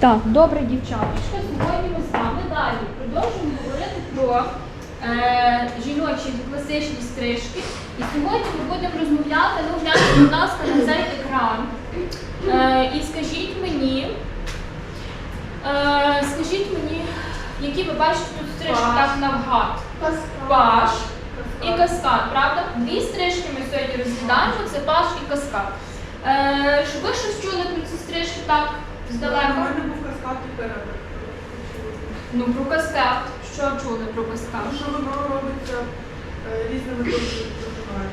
Так, добре, дівчаточка. Сьогодні ми з вами далі продовжуємо говорити про е, жіночі класичні стрижки. І сьогодні ми будемо розмовляти, ну гляньте, будь ласка, на цей екран. Е, і скажіть мені, е, скажіть мені, які ви бачите тут стрижки так навгад. Паш і каскад, правда? Дві стрижки ми сьогодні розглядаємо, це паш і каскад. Е, щоб ви щось чули про ці стрижки так здалека? був каскад. Ну, про каскад. Що чули про каскад? Що воно робиться е, різними довжинами.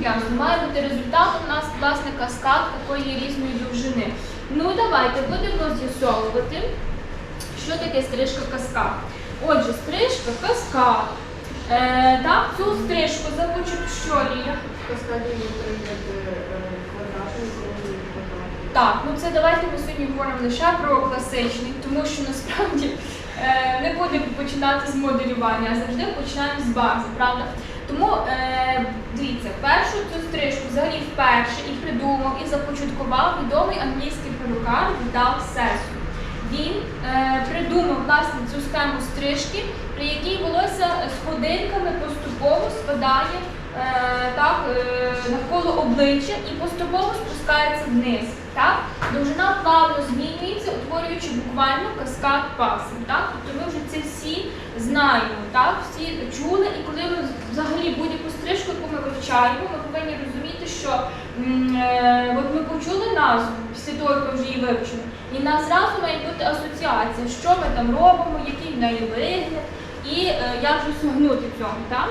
Ясно, має бути результат у нас, власне, каскад такої різної довжини. Ну, давайте будемо з'ясовувати, що таке стрижка каскад. Отже, стрижка каскад. Е, так, цю стрижку започатку що Ліля? В каскаді є Так, ну це давайте ми сьогодні говоримо лише про класичний, тому що насправді е, не будемо починати з моделювання, а завжди починаємо з бази, правда? Тому е, дивіться, першу цю стрижку взагалі вперше і придумав, і започаткував відомий англійський перукар Відал Сесу. Він е, придумав власне цю схему стрижки, при якій волосся сходинками поступово спадає так, е, навколо обличчя і поступово спускається вниз. Так? Довжина плавно змінюється, утворюючи буквально каскад пасм. Так? Тобто ми вже це всі знаємо, так? всі чули, і коли ми взагалі будь-яку стрижку, яку ми вивчаємо, ми повинні розуміти, що е, от ми почули назву після того, як ми вже її вивчили, і нас зразу має бути асоціація, що ми там робимо, який в неї вигляд, і е, як же осягнути цьому. Так?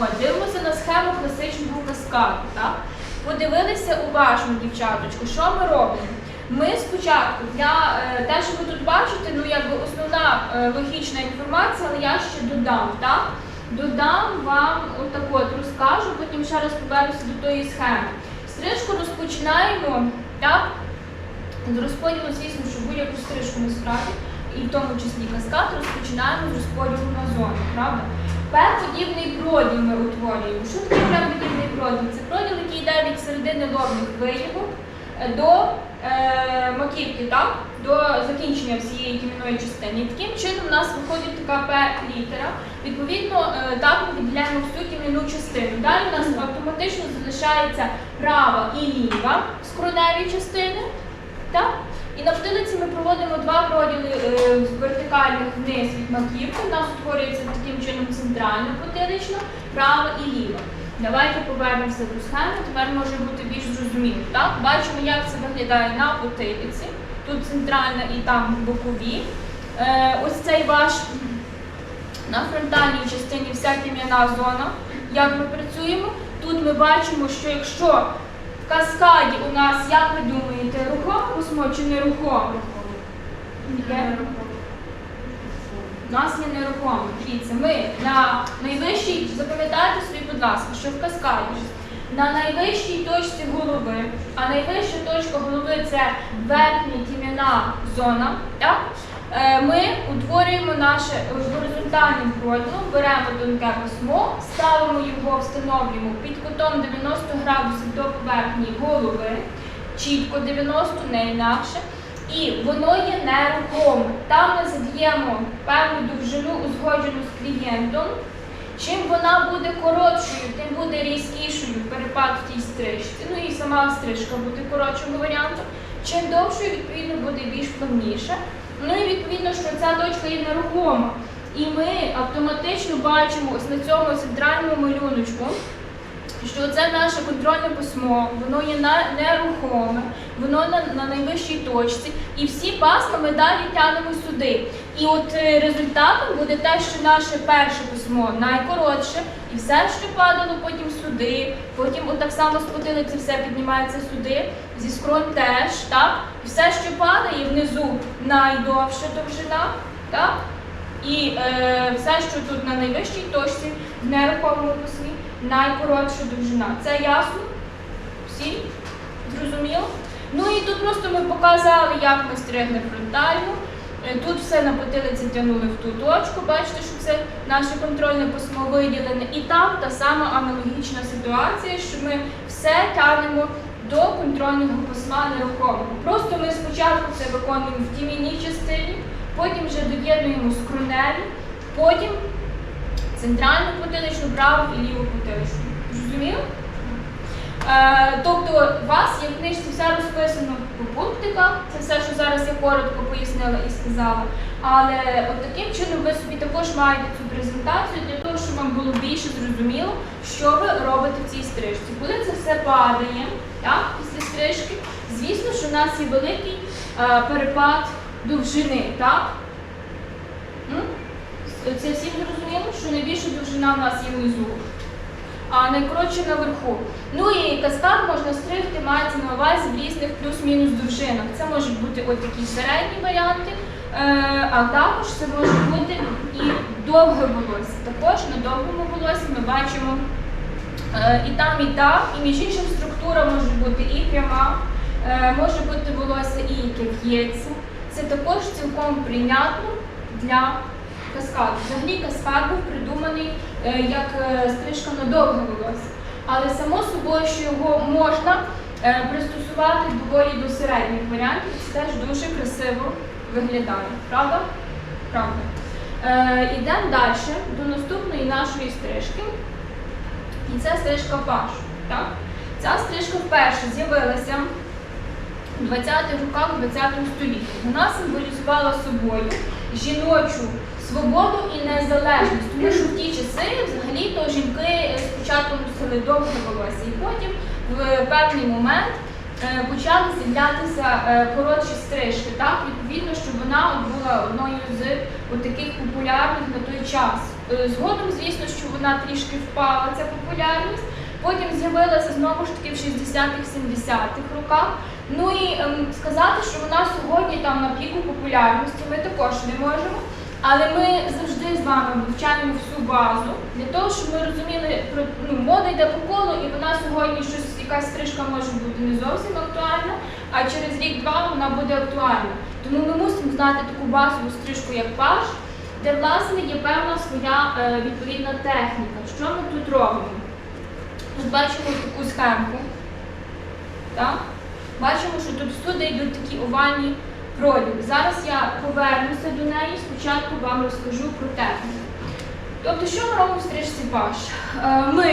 От, дивимося на схему класичного каскаду. Так? Подивилися уважно, дівчаточку, що ми робимо? Ми спочатку для е, те, що ви тут бачите, ну якби основна е, логічна інформація, але я ще додам, так? Додам вам отаку от розкажу, потім ще раз повернуся до тої схеми. Стрижку розпочинаємо, так? З розподілу, звісно, що будь-яку стрижку ми справді, і в тому числі каскад, розпочинаємо з розподілу на зони, правда? П-подібний проділ ми утворюємо. Що таке П-подібний проділ? Це проділ, який йде від середини лобних вияву е, до е, маківки, так? до закінчення всієї кімінної частини. І таким чином у нас виходить така П-літера. Відповідно, е, так ми виділяємо всю кім'яну частину. Далі у нас автоматично залишається права і ліва скроневі частини. Так? І на потилиці ми проводимо два проділи е, вертикальних вниз від маківки. У нас утворюється таким чином центральна потилична, права і ліва. Давайте повернемося до схеми, тепер може бути більш зрозуміло. Так? Бачимо, як це виглядає на потилиці. Тут центральна і там бокові. Е, ось цей ваш на фронтальній частині вся кім'яна зона. Як ми працюємо? Тут ми бачимо, що якщо каскаді у нас, як ви думаєте, рухоме письмо чи нерухоме? Яке? У нас є нерухоме. Дивіться, ми на найвищій, запам'ятайте собі, будь ласка, що в каскаді на найвищій точці голови, а найвища точка голови це верхня тім'яна зона. Так? Е, Ми утворюємо наше горизонтальним проділом, беремо тонке письмо, ставимо його, встановлюємо під кутом 90 градусів до поверхні голови, чітко 90, не інакше. І воно є нерухоме. Там ми задаємо певну довжину узгоджену з клієнтом. Чим вона буде коротшою, тим буде різкішою перепад в тій стрижці. Ну і сама стрижка буде коротшим варіантом. Чим довшою, відповідно, буде більш плавніше. Ну і відповідно, що ця точка є нерухома. І ми автоматично бачимо ось на цьому центральному малюночку, що це наше контрольне письмо, воно є нерухоме, воно на, на найвищій точці, і всі пасма ми далі тягнемо сюди. І от е, результатом буде те, що наше перше письмо найкоротше, і все, що падало потім сюди, потім от так само з все піднімається сюди, зі скронь теж, так? І все, що падає внизу, найдовша довжина, так? І е, все, що тут на найвищій точці, в нерухомому письмі, найкоротша довжина. Це ясно? Всі? Зрозуміло? Ну і тут просто ми показали, як ми стригли фронтально. Е, Тут все на потилиці тягнули в ту точку, бачите, що це наше контрольне письмо виділене. І там та сама аналогічна ситуація, що ми все тягнемо до контрольного пасма нерухомого. Просто ми спочатку це виконуємо в тімійній частині, потім вже доєднуємо скроневі, потім центральну потиличну, праву і ліву потиличну. Зрозуміло? Е, тобто у вас є в книжці все розписано по пунктиках, це все, що зараз я коротко пояснила і сказала. Але от таким чином ви собі також маєте цю презентацію для того, щоб вам було більше зрозуміло, що ви робите в цій стрижці. Коли це все падає, так, після стрижки, звісно, що в нас є великий е, перепад довжини, так? Це всім зрозуміло, що найбільша довжина в нас є внизу а найкоротше наверху. Ну і каскад можна стригти, мається на увазі в різних плюс-мінус довжинах. Це можуть бути от такі середні варіанти, е, а також це може бути і довге волосся. Також на довгому волоссі ми бачимо е, і там, і там, і між іншим структура може бути і пряма, е, може бути волосся і яке в'ється. Це також цілком прийнятно для каскаду. Взагалі каскад був придуманий е, як е, стрижка на довге волосся. Але само собою, що його можна е, пристосувати доволі до середніх варіантів, це теж дуже красиво виглядає. Правда? Правда. Йдемо далі до наступної нашої стрижки. І це стрижка паш. Так? Ця стрижка вперше з'явилася у 20-х роках 20 столітті. Вона символізувала собою жіночу свободу і незалежність, тому що в ті часи взагалі то жінки спочатку носили довге волосся, і потім в певний момент е, почали з'являтися е, коротші стрижки. Так, відповідно, що вона була одною з таких популярних на той час. Е, Згодом, звісно, що вона трішки впала, ця популярність. Потім з'явилася знову ж таки в 60-х, 70-х роках. Ну і ем, сказати, що вона сьогодні там на піку популярності, ми також не можемо. Але ми завжди з вами вивчаємо всю базу для того, щоб ми розуміли, ну, мода йде по колу, і вона сьогодні щось, якась стрижка може бути не зовсім актуальна, а через рік-два вона буде актуальна. Тому ми мусимо знати таку базову стрижку, як паш, де власне є певна своя е, відповідна техніка. Що ми тут робимо? Тут бачимо таку схемку. Так? Бачимо, що тут всюди йдуть такі овальні проліви. Зараз я повернуся до неї, спочатку вам розкажу про техніку. Тобто, що ми робимо в стрижці паш? Е, Ми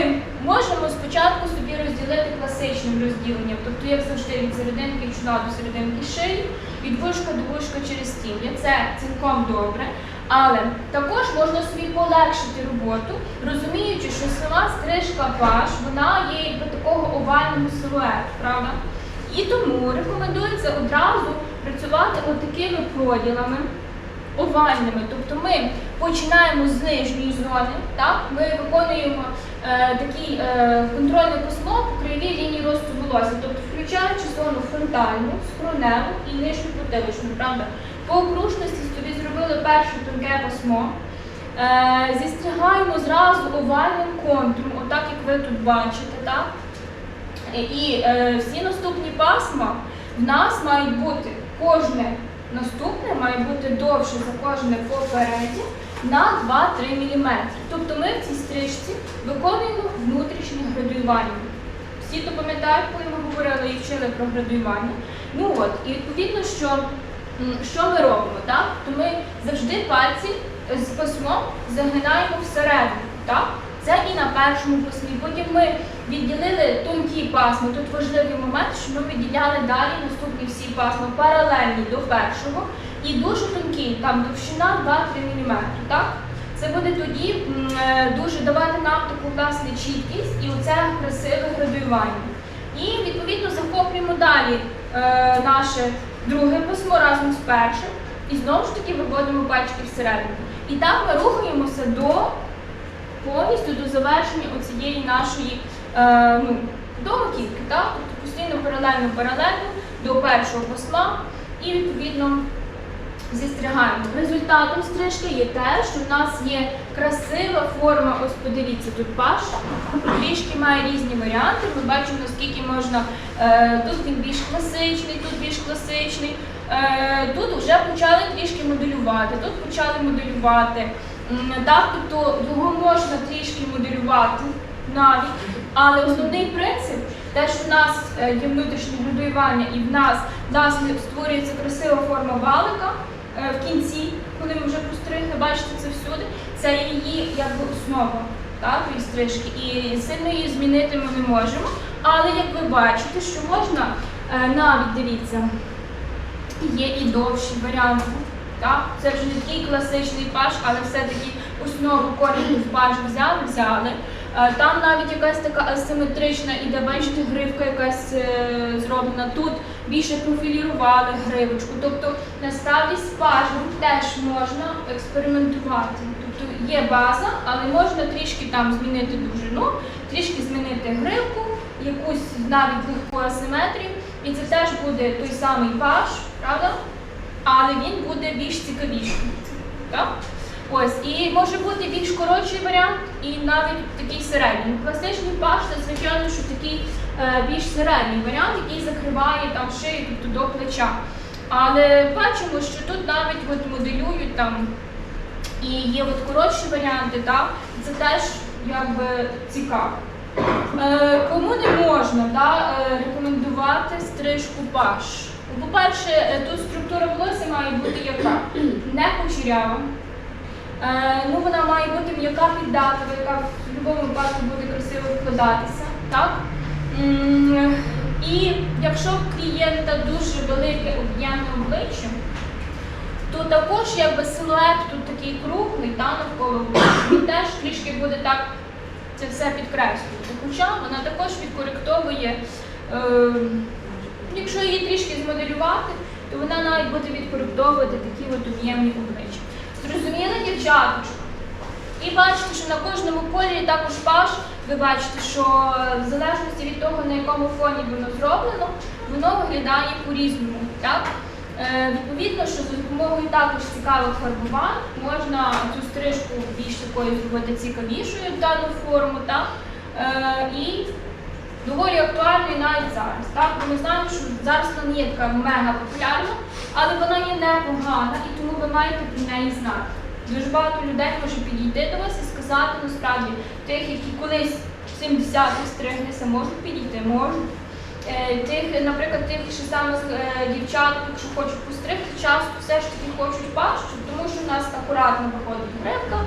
можемо спочатку собі розділити класичним розділенням, тобто, як завжди, від серединки чола до серединки шиї, від вушка до вушка через тім'я. Це цілком добре. Але також можна собі полегшити роботу, розуміючи, що сама стрижка паш, вона є якби такого овального силуету, правда? І тому рекомендується одразу працювати отакими проділами овальними. Тобто ми починаємо з нижньої зони, так? ми виконуємо е, такий е, контрольне пасмо по краєвій лінії росту волосся, тобто включаючи зону фронтальну, скроневу і нижню потиличну, правда? По окружності собі зробили перше тонке пасмо. Е, зістрягаємо зразу овальним контуром, отак як ви тут бачите, так? І е, всі наступні пасма в нас мають бути кожне наступне має бути довше за кожне попереднє на 2-3 мм. Тобто ми в цій стрижці виконуємо внутрішнє градуювання. Всі то пам'ятають, коли ми говорили і вчили про градуювання. Ну от, і відповідно, що, що ми робимо? Так? То ми завжди пальці з пасмом загинаємо всередину. Так? Це і на першому пасмі. Потім ми відділили тонкі пасми. Тут важливий момент, що ми відділяли далі наступні всі пасми паралельні до першого і дуже тонкі, там довщина 2-3 мм. Це буде тоді е, дуже давати нам таку власне чіткість і оце красиве градуювання. І відповідно захоплюємо далі е, наше друге пасмо разом з першим. І знову ж таки виводимо пальчики всередину. І так ми рухаємося до повністю до завершення оцієї нашої е, ну, до так? Тобто постійно паралельно паралельно до першого посла і відповідно зістрягаємо. Результатом стрижки є те, що в нас є красива форма. Ось подивіться, тут паш трішки має різні варіанти. Ми бачимо, наскільки можна. Е, тут він більш класичний, тут більш класичний. Е, тут вже почали трішки моделювати, тут почали моделювати. Так, тобто його можна трішки моделювати навіть, але основний принцип Те, що в нас е, є внутрішнє градуювання і в нас, в нас створюється красива форма валика е, в кінці, коли ми вже постригли, бачите це всюди, це її якби основа так, її стрижки. І сильно її змінити ми не можемо. Але як ви бачите, що можна е, навіть дивіться, є і довші варіанти. Це вже не такий класичний паш, але все-таки основу корінь в паж взяли, взяли. Е, Там навіть якась така асиметрична іде, бачите, гривка якась е, зроблена. Тут більше профілірували гривочку. Тобто насправді з пажем теж можна експериментувати. Тобто є база, але можна трішки там змінити довжину, трішки змінити гривку, якусь навіть легку асиметрію. І це теж буде той самий паж, правда? Але він буде більш цікавішим. Так? Ось, і може бути більш коротший варіант, і навіть такий середній. Класичний паш це звичайно, що такий е, більш середній варіант, який закриває там шию, тобто до плеча. Але бачимо, що тут навіть от моделюють там і є от коротші варіанти, так? Це теж якби цікаво. Е, кому не можна да, е, рекомендувати стрижку паш? По-перше, е, тут структура волосся має бути яка? Не кучерява. Е, ну, вона має бути м'яка піддатлива, яка в будь-якому випадку буде красиво вкладатися. Так? І якщо в клієнта дуже велике об'ємне обличчя, то також якби силует тут такий круглий, та, навколо він теж трішки буде так це все підкреслювати. Хоча вона також відкоректовує, е, якщо її трішки змоделювати, то вона навіть буде відкоректовувати такі от об'ємні обличчя. Зрозуміли, дівчаточка? І бачите, що на кожному кольорі також паш, ви бачите, що в залежності від того, на якому фоні воно зроблено, воно виглядає по-різному. Е, відповідно, що за допомогою також цікавих фарбувань можна цю стрижку більш такою зробити цікавішою в дану форму. Так? Е, і доволі актуальною навіть зараз. Так? Ми знаємо, що зараз вона не є така мега популярна, але вона є непогана і тому ви маєте про неї знати. Дуже багато людей може підійти до вас і сказати насправді тих, які колись в 70-х стриглися, можуть підійти, можуть. Е, Тих, наприклад, тих ще самих е, дівчаток, якщо хочуть постригти, часто все ж таки хочуть пащу, тому що в нас акуратно виходить гривка,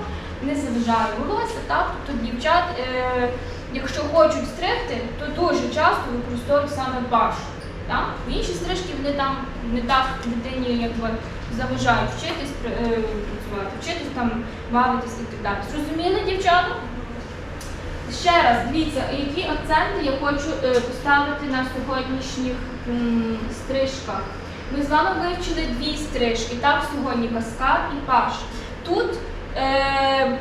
не заважає волосся. Так? Тобто дівчат, е, якщо хочуть стригти, то дуже часто використовують саме пашу. Так? Інші стрижки вони там не так дитині якби заважають вчитись е, працювати, вчитись там бавитись і так далі. Зрозуміли, дівчата? Ще раз, дивіться, які акценти я хочу е, поставити на сьогоднішніх стрижках. Ми з вами вивчили дві стрижки, так, сьогодні каскад і паш. Тут, е,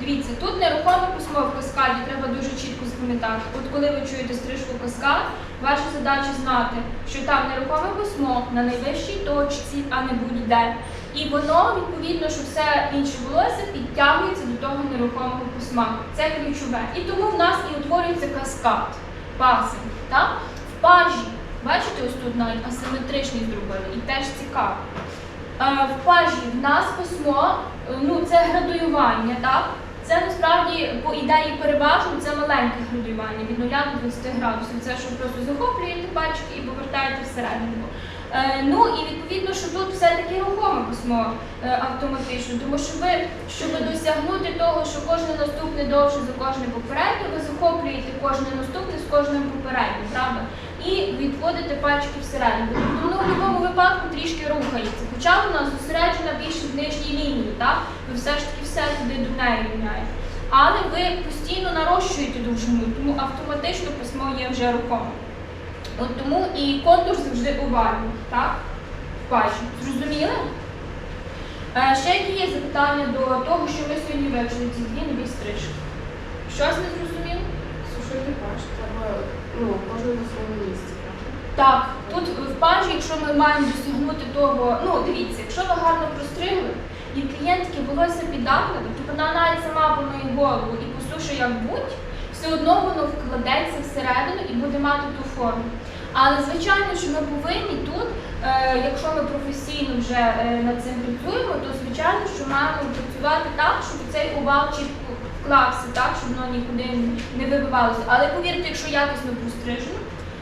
дивіться, тут нерухоме письмо в каскаді, треба дуже чітко запам'ятати. От коли ви чуєте стрижку каскад, ваша задача знати, що там нерухоме письмо на найвищій точці, а не будь-де. І воно, відповідно, що все інше волосся підтягується до того нерухомого письма. Це ключове. І тому в нас і утворюється каскад, пасин. Так? В пажі, бачите, ось тут навіть асиметричний зробили, і теж цікаво. Е, В пажі в нас письмо, е, ну це градуювання, так? Це насправді по ідеї переважно це маленьке градуювання від 0 до 20 градусів. Це що просто захоплюєте пальчики і повертаєте всередину. Е, ну і відповідно, що тут все-таки рухоме письмо е, автоматично, тому що ви, щоб досягнути того, що кожне наступне довше за кожне попереднє, ви захоплюєте кожне наступне з кожним попереднім, правда? І відводите пальчики всередину. Тобто воно в будь-якому випадку трішки рухається. Хоча вона зосереджена більше в нижній лінії, так? Ви все ж таки все туди до неї рівняєте. Але ви постійно нарощуєте довжину, тому автоматично письмо є вже рухоме. От тому і контур завжди овальний, так? Пажі. Зрозуміли? Е, ще які є запитання до того, що ми сьогодні вивчили ці дві нові стрижки? Щось не зрозуміло? Сушити паш треба ну, кожен на своєму місці. Так, тут в пажі, якщо ми маємо досягнути того, ну дивіться, якщо ви гарно простригли, і клієнтки волосся піддахливе, то вона навіть сама помиє голову і посушить як будь, все одно воно вкладеться всередину і буде мати ту форму. Але звичайно, що ми повинні тут, е, якщо ми професійно вже е, над цим працюємо, то звичайно, що маємо працювати так, щоб цей овал чітко склався так, щоб воно нікуди не вибивалося. Але повірте, якщо якісно пострижено,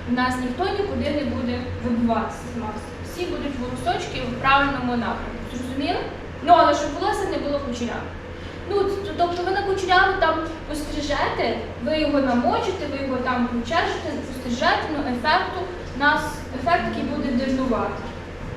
в нас ніхто нікуди не буде вибиватися з маски. Всі будуть волосочки в правильному напрямку. Зрозуміли? Ну, але щоб волосся не було кучеряве. Ну, тобто ви на кучеряву там пострижете, ви його намочите, ви його там почешете, пострижете, ну ефекту, нас ефект такий буде дивнувати,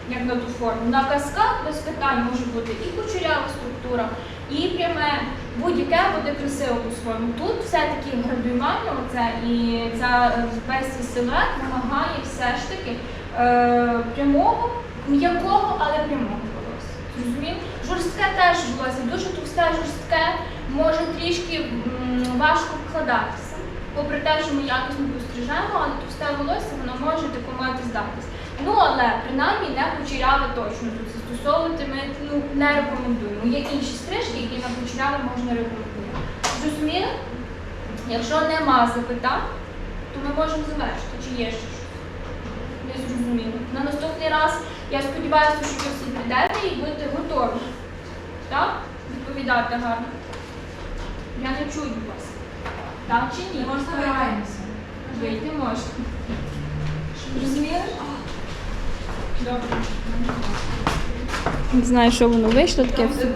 як на ту форму. На каскад без питань може бути і кучерява структура, і пряме, будь-яке буде красиво по-своєму. Тут все-таки градуювання, оце і ця е, весь силует вимагає все ж таки е, прямого, м'якого, але прямого волосся. Зрозумів? Жорстке теж волосся, дуже товсте, жорстке, може трішки важко вкладатися. Попри те, що ми якісно пострижемо, але товсте волосся воно може декомати здатись. Ну але принаймні не кучеряве точно тут ми ну, не рекомендуємо. Є інші стрижки, які на кучеряве можна рекомендувати. Зрозуміли? Якщо нема запитань, то ми можемо завершити. Чи є ще щось? Не зрозуміло. На наступний раз я сподіваюся, що ви всі прийдете і будете готові. Так? Відповідати гарно. Я не чую вас. Так чи ні? Ми стараємося. Вийти можна. Зрозуміли? Добре. Не знаю, що воно вийшло таке все.